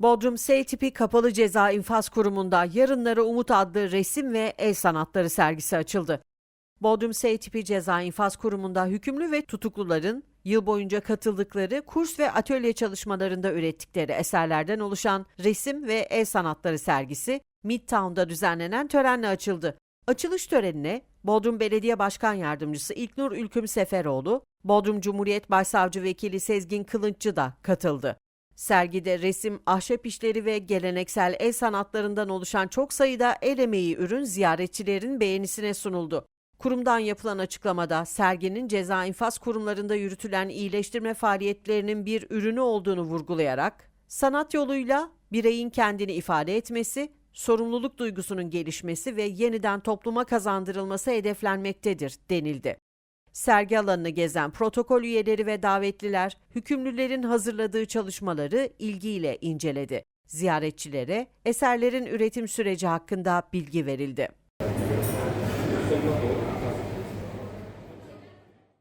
Bodrum S kapalı ceza infaz kurumunda Yarınlara Umut adlı resim ve el sanatları sergisi açıldı. Bodrum S ceza infaz kurumunda hükümlü ve tutukluların yıl boyunca katıldıkları kurs ve atölye çalışmalarında ürettikleri eserlerden oluşan resim ve el sanatları sergisi Midtown'da düzenlenen törenle açıldı. Açılış törenine Bodrum Belediye Başkan Yardımcısı İlknur Ülküm Seferoğlu, Bodrum Cumhuriyet Başsavcı Vekili Sezgin Kılınççı da katıldı. Sergide resim, ahşap işleri ve geleneksel el sanatlarından oluşan çok sayıda el emeği ürün ziyaretçilerin beğenisine sunuldu. Kurumdan yapılan açıklamada serginin ceza infaz kurumlarında yürütülen iyileştirme faaliyetlerinin bir ürünü olduğunu vurgulayarak, sanat yoluyla bireyin kendini ifade etmesi, sorumluluk duygusunun gelişmesi ve yeniden topluma kazandırılması hedeflenmektedir denildi. Sergi alanını gezen protokol üyeleri ve davetliler hükümlülerin hazırladığı çalışmaları ilgiyle inceledi. Ziyaretçilere eserlerin üretim süreci hakkında bilgi verildi.